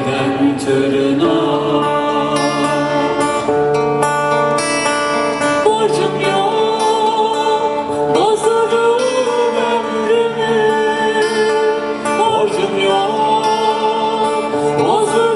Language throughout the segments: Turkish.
tepeden tırnağa. Borcum yok, bozarım ömrümü. Borcum yok, bozarım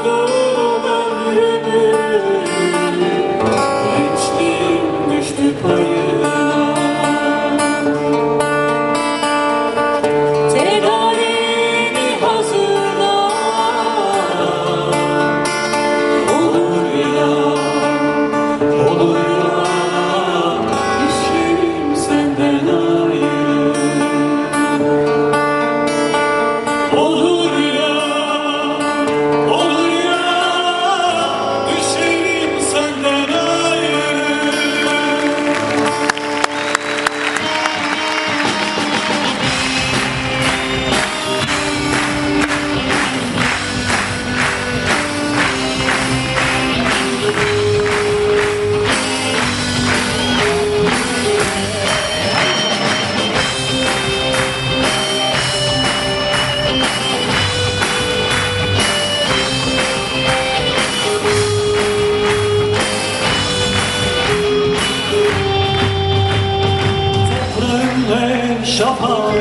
şafağın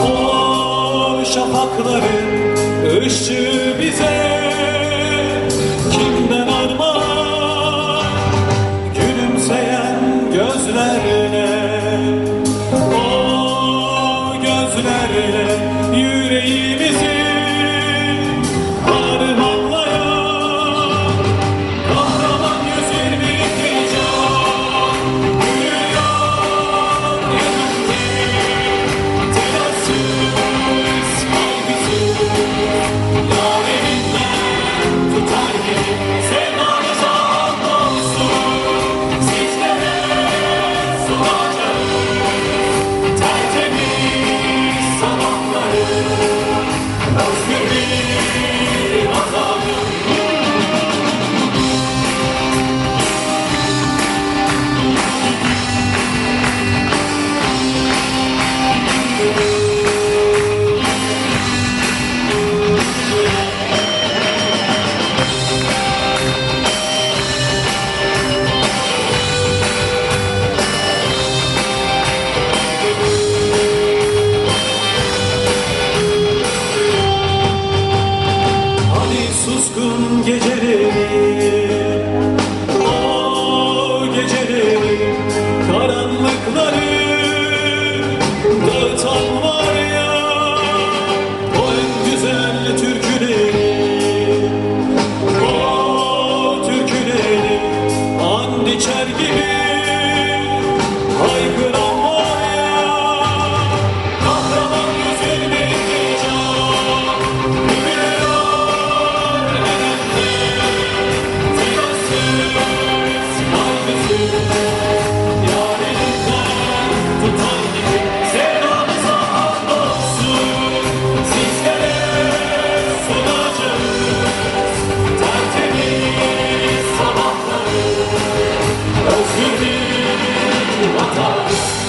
O şafakların ışığı bize. Kimden armağan gülümseyen gözlerine? O gözlerine yüreği Chevy what's up?